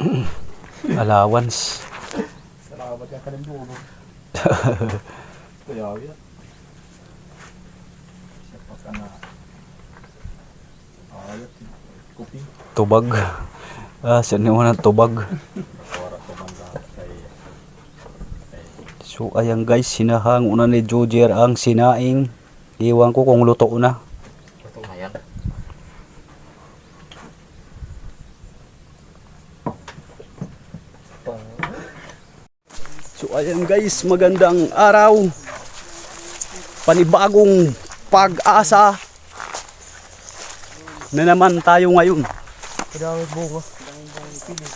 Allowance. Salamat ka kalimbubo. Kaya yan. Siya pa ka na. Ayot. Kuping. Tubag. Ah, saan mo ng tubag? So ayan guys, sinahang una ni Jojer ang sinaing. Iwan ko kung luto na. Ito na yan. So ayan guys, magandang araw. Panibagong pag-asa na naman tayo ngayon.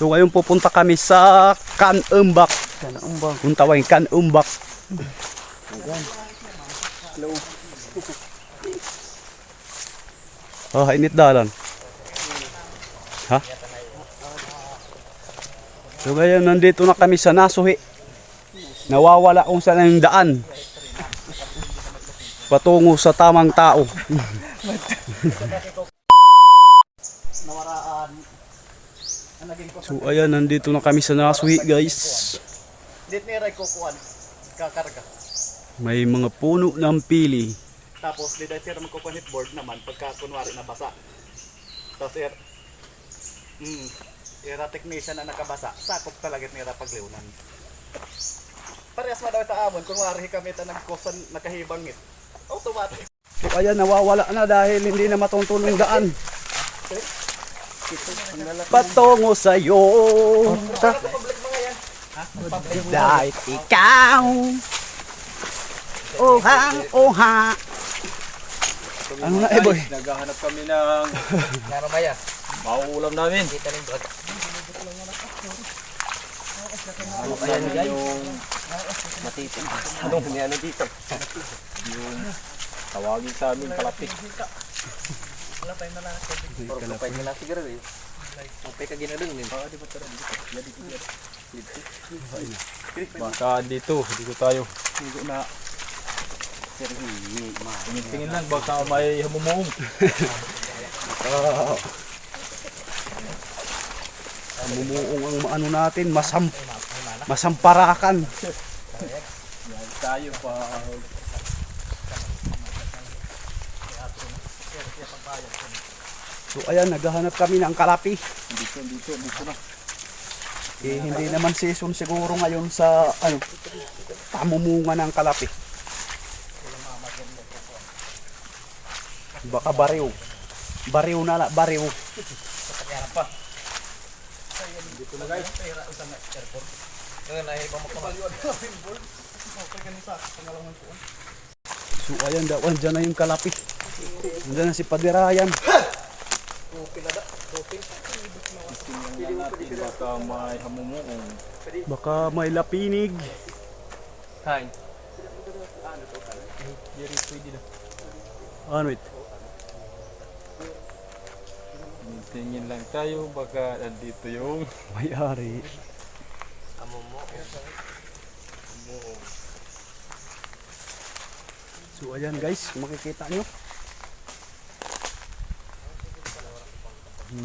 So ngayon pupunta kami sa Kanumbak. Kanumbak. Kung tawagin Kanumbak. Oh, init dalan. Ha? So ngayon nandito na kami sa Nasuhi. Nawawala kung saan ang daan. Patungo sa tamang tao. So ayan, nandito na kami sa Nasuhi guys. May mga puno ng pili. Tapos di dahil sir magkukuan board naman pagka kunwari nabasa. Tapos sir mm, era technician na nakabasa, sakop talaga nira pagliunan. Parehas man daw ita amon kunwari kami ta nagkosan nakahibangit. Automatic. So ayan, nawawala na dahil hindi na matuntulong daan. Patungo mga yan. Dahil ikaw. Ohang oha. Ano na eh boy? Naghahanap kami ng Ngano ba ya? mauulam namin. Kita ning Ano kaya yung Matitin. Ano ni ano dito? yung tawagin sa amin kalapit. Wala pa yung nalaki. Puro pa yung nalaki siguro eh. Upay ka ginadun din. Ah, Baka dito, dito tayo. Dito na. Tingin lang, baka may hamumuong. Mumuong ang ano natin, masam masamparakan. Yan tayo pa. So ayan, naghahanap kami ng kalapi. Dito, dito, dito na. Eh, hindi naman season siguro ngayon sa ano, pamumunga ng kalapi. Baka bariw. Bariw na la, bariw. Ngayon ay pamakuha. So ayan daw, andyan na yung kalapi. Andyan na si Padirayan. Tingnan natin, baka may hamumuong. Baka may lapinig. Hay. Jerry, pwede na. Ano it? Tingin lang tayo, baka andito yung May-ari. Amo mo. So ayan guys, makikita nyo.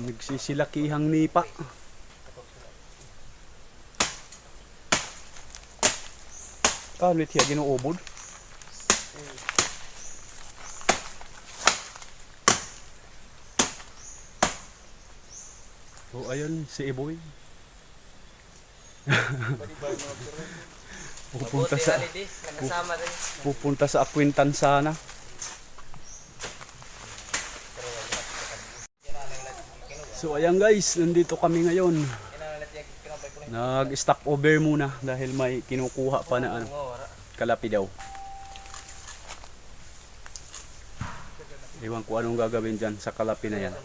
Nagsisilakihang nipa. Kano itiya ginuubod? So ayun, si Iboy. pupunta sa pupunta sa Aquintansana. So ayan guys, nandito kami ngayon. Nag-stop over muna dahil may kinukuha pa na ano, kalapi daw. Iwan ko anong gagawin dyan sa kalapi na yan.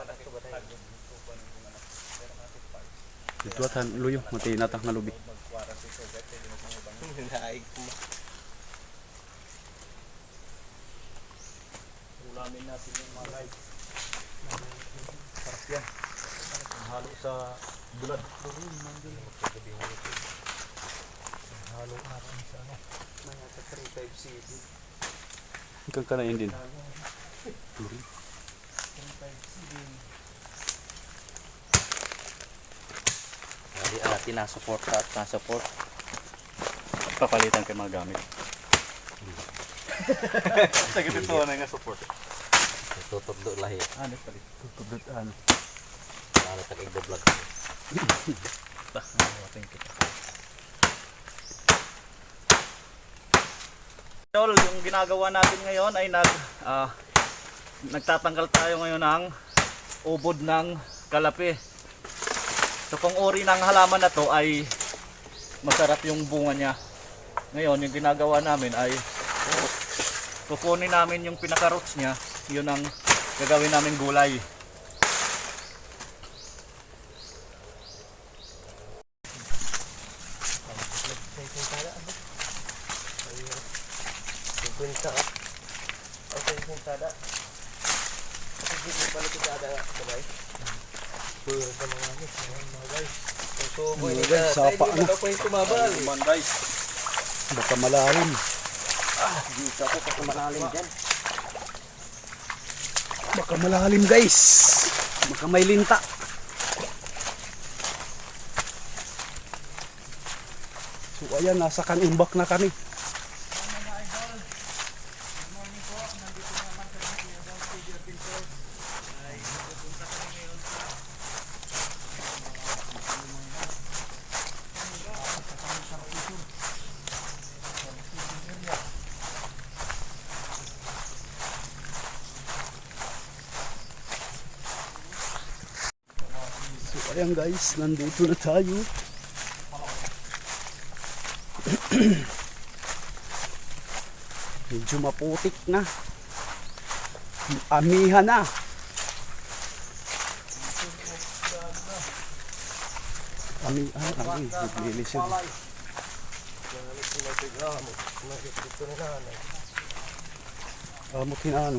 Ito at han- luyo, mati natak na lubi. ulamin natin yung guys. Sarap yan. Halo sa bulad. Halo natin sa ano. Mga 35 CD. Ikaw ka na yun din. Di ati na support at na support. Papalitan kay mga gamit. Sa ganito na nga support. Tutok do lahi. Ano palit? Tutudutan. Lalo tag igbo-vlog. Tol, yung ginagawa natin ngayon ay nag ah, nagtatanggal tayo ngayon ng ubod ng kalapi. So kung uri ng halaman na to ay masarap yung bunga niya. Ngayon, yung ginagawa namin ay kukunin namin yung pinaka-roots niya. Yun ang gagawin namin gulay. Okay, punta da. Kasi di balik kita ada sabay. Puro sa mga ano, mga guys. So, boy, Mga guys, sapa na. Ako yung tumabal. Man guys. Baka malalim. Dito ako kasi malalim dyan. Baka malalim guys. Baka may linta. So ayan, nasa kanimbak na kami. So ayan guys, nandito na tayo. Medyo maputik na. Amihan na. Amihan, ami. Naglilisod. Amot ano.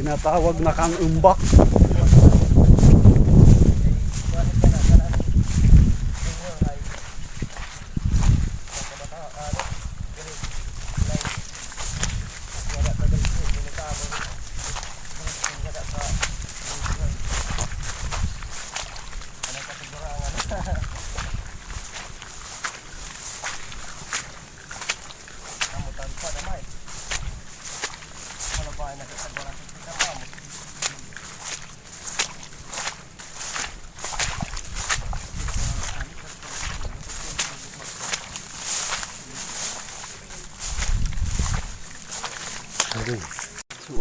Tinatawag na kang umbak. So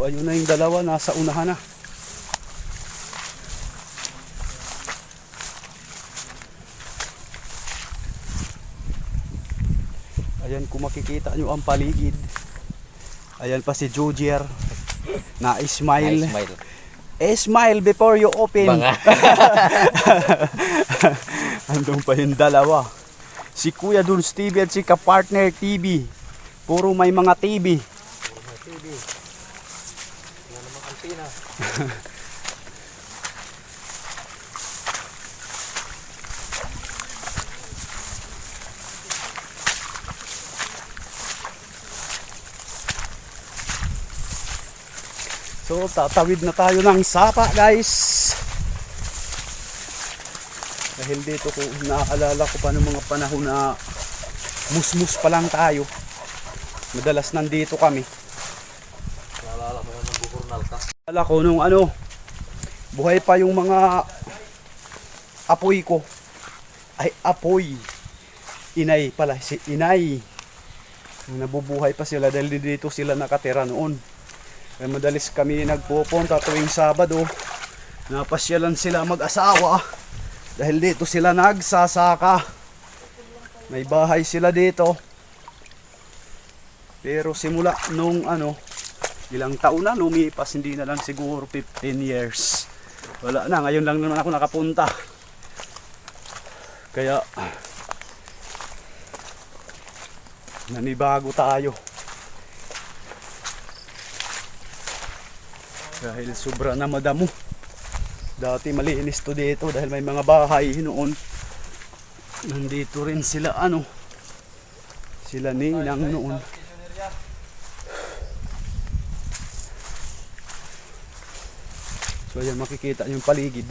ayun na yung dalawa, nasa unahan na. Ayan kung makikita nyo ang paligid. Ayan pa si Jujier na smile. Smile. Eh, smile before you open. Banga. Andun pa yung dalawa. Si Kuya Dun TV at si Kapartner TV. Puro may mga TV. So, tatawid na tayo ng sapa, guys. Dahil dito ko naaalala ko pa ng mga panahon na musmus pa lang tayo. Madalas nandito kami. Naalala ko nung ano, buhay pa yung mga apoy ko. Ay, apoy. Inay pala, si inay. Nabubuhay pa sila dahil dito sila nakatira noon. Kaya madalis kami nagpupunta tuwing Sabado. Napasyalan sila mag-asawa. Dahil dito sila nagsasaka. May bahay sila dito. Pero simula nung ano, ilang taon na lumipas, hindi na lang siguro 15 years. Wala na, ngayon lang naman ako nakapunta. Kaya, nanibago tayo. Dahil sobra na madamo. Dati malinis to dito dahil may mga bahay noon. Nandito rin sila ano. Sila ninang noon. So makikita nyo yung paligid.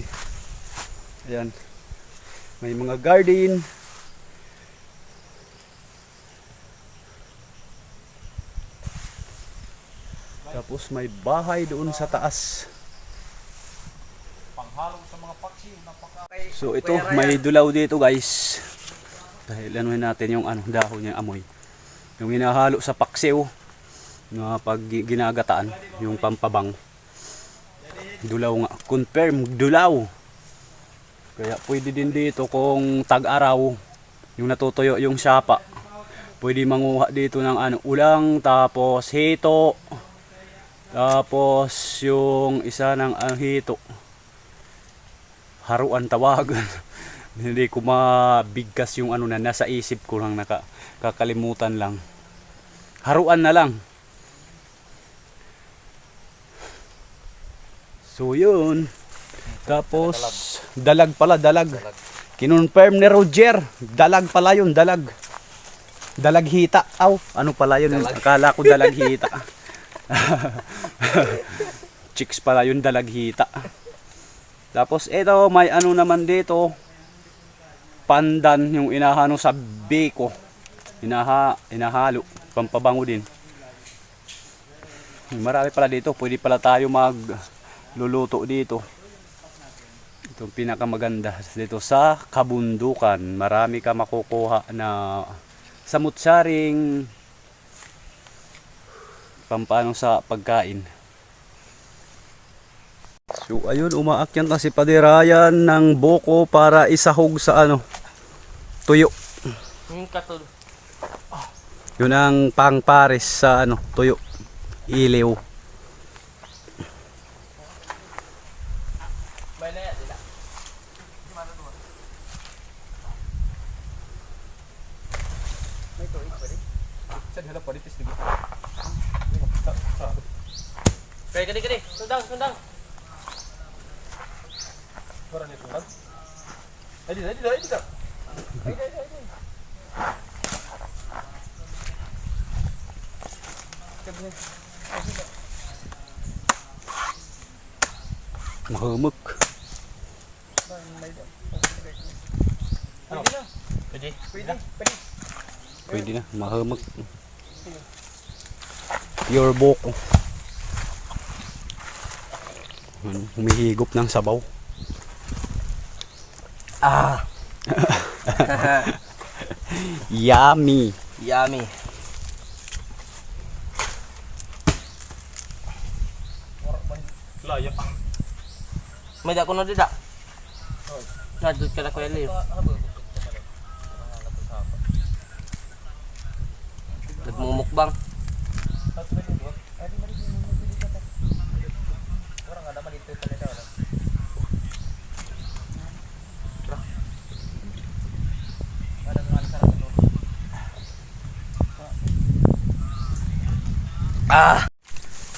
Ayan. May mga garden. Tapos may bahay doon sa taas. Panghalo sa mga paksi. So ito, may dulaw dito guys. Dahil anuhin natin yung ano, dahon niya amoy. Yung hinahalo sa paksiw na pag gi- ginagataan, yung pampabang. Dulaw nga. Confirm, dulaw. Kaya pwede din dito kung tag-araw, yung natutuyo yung sapa. Pwede manguha dito ng ano, ulang, tapos hito, tapos yung isa ng ang hito haruan tawagan. Hindi ko mabigkas yung ano na nasa isip ko lang naka, kakalimutan lang. Haruan na lang. So yun. Tapos dalag pala, dalag. Kinonfirm ni Roger, dalag pala yun, dalag. Dalag hita. Aw, ano pala yun? Akala ko dalag hita. Chicks pala yun, dalag hita. Tapos ito, may ano naman dito. Pandan yung inahano sa beko. Inaha, inahalo. Pampabango din. Marami pala dito. Pwede pala tayo mag luluto dito. Ito ang pinakamaganda dito sa kabundukan. Marami ka makukuha na samutsaring pampano sa pagkain. So ayun, umaakyat na si Padirayan ng boko para isahog sa ano, tuyo. Yung. Yun ang pangpares sa ano, tuyo. Iliw. May na yan, dila. Saan halap pa dito? Sige. Kaya kadi kadi. Sundang, sundang. Para niya sunod. Ay, dito, ay, dito, ay, dito. Ay, ay, ay, ay. Mahumok. Ano? Pwede. Pwede, pwede. Pwede na, mahumok. Pure boko. Ano, Humihigop ng sabaw. Ah. Yummy. Yummy. Laya pa. May dako na dida. Nadud ka na kuya Leo. Nagmumukbang. Ah!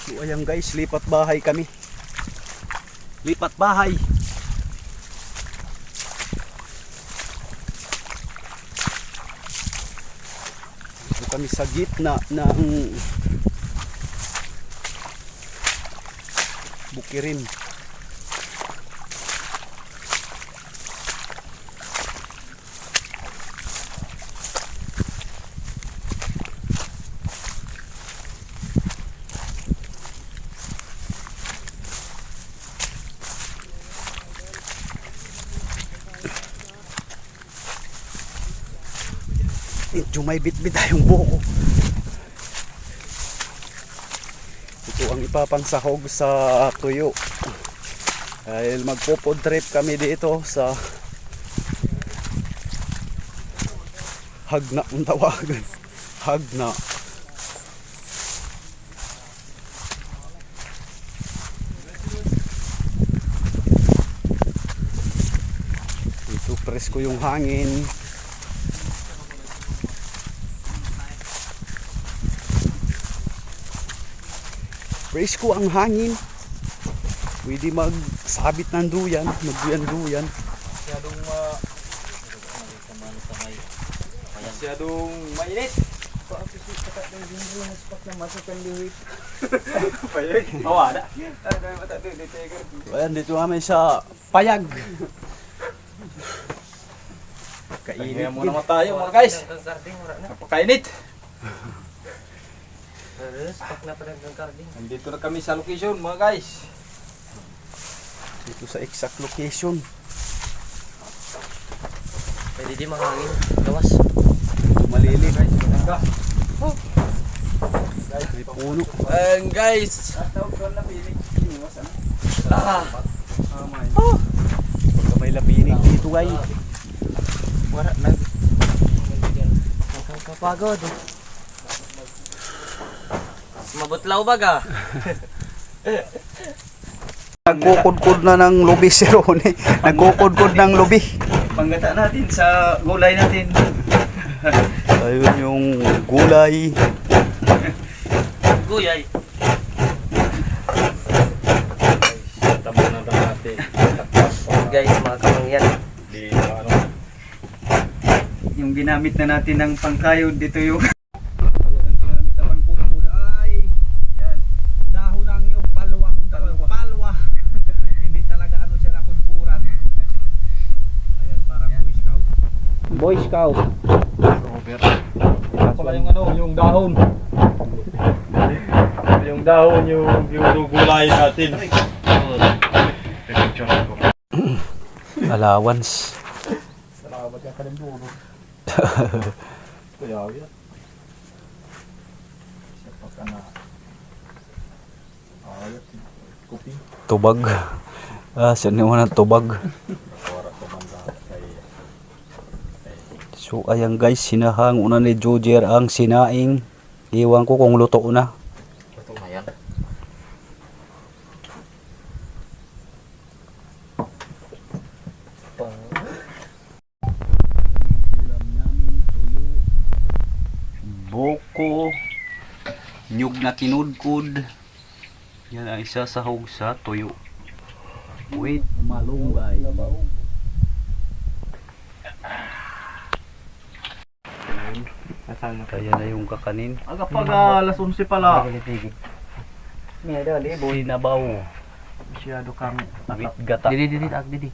So ayan guys, lipat bahay kami. Lipat bahay. Dito kami sa gitna ng bukirin. medyo may bitbit tayong buko ito ang ipapansahog sa tuyo. Dahil magpo trip kami dito sa hagna ang tawagan hagna. Ito presko yung hangin. Presko ang hangin. Pwede magsabit ng duyan, magduyan-duyan. Masyadong ma... Masyadong mainit. Awa na. Ayan, dito kami sa payag. Kainit Kainit muna tayo mga guys. Na. Napakainit. Pak na pa ng karding. Nandito na kami sa location mga guys. Dito sa exact location. Pwede di mahangin. Gawas. Malilim. Hangga. May puno. And guys. Ah. Pagka may lapinig dito guys. Wala nag. Nakakapagod. Mabutlaw baga. Nagkukudkod na ng lubi si Ronnie. Nagkukudkod ng lubi. Panggata natin sa gulay natin. Ayun yung gulay. Guyay. Tamo na lang natin. Guys, mga kamangyan. Di ano. Yung ginamit na natin ng pangkayod dito yung Ang ginamit na pangkudkod ay yan. Dahon ng yung palwa. Palwa. palwa. Hindi talaga ano siya nakudkuran. Ayan, parang Boy Scout. Boy Scout. Ito pala yung ano, yung dahon. yung dahon, yung, yung gulay natin. Allowance. Salamat ka ka ng dulo. Kaya yan. Siya pa ka na. Ayat. Kupi. Tubag. Ah, saan naman ang tubag? Para tumanda kay So ayan guys, sinahang una ni Jojer ang sinaing. Iwan ko kung luto na. Ito na yan. Boko, nyug na kinudkod. Yan ang isa sa hog sa tuyo. Wait, malunggay. Kaya na yung kakanin. Aga pag ah, alas 11 pala. May dali. Sinabaw. Masyado kang With gata. Didi, didi, ag didi.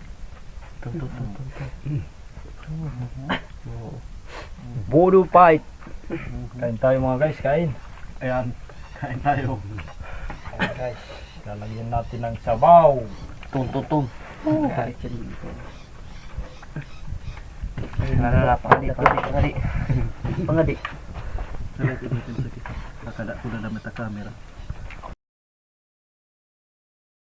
Bodo fight. Kain tayo mga guys, kain. Ayan, kain tayo. Kain guys. Lalagyan natin ng sabaw. Tum tum tum. Nalala, pangadi, pangadi, pangadi. Pangadi. Sakit ini sakit. Kakada ko na damit sa camera.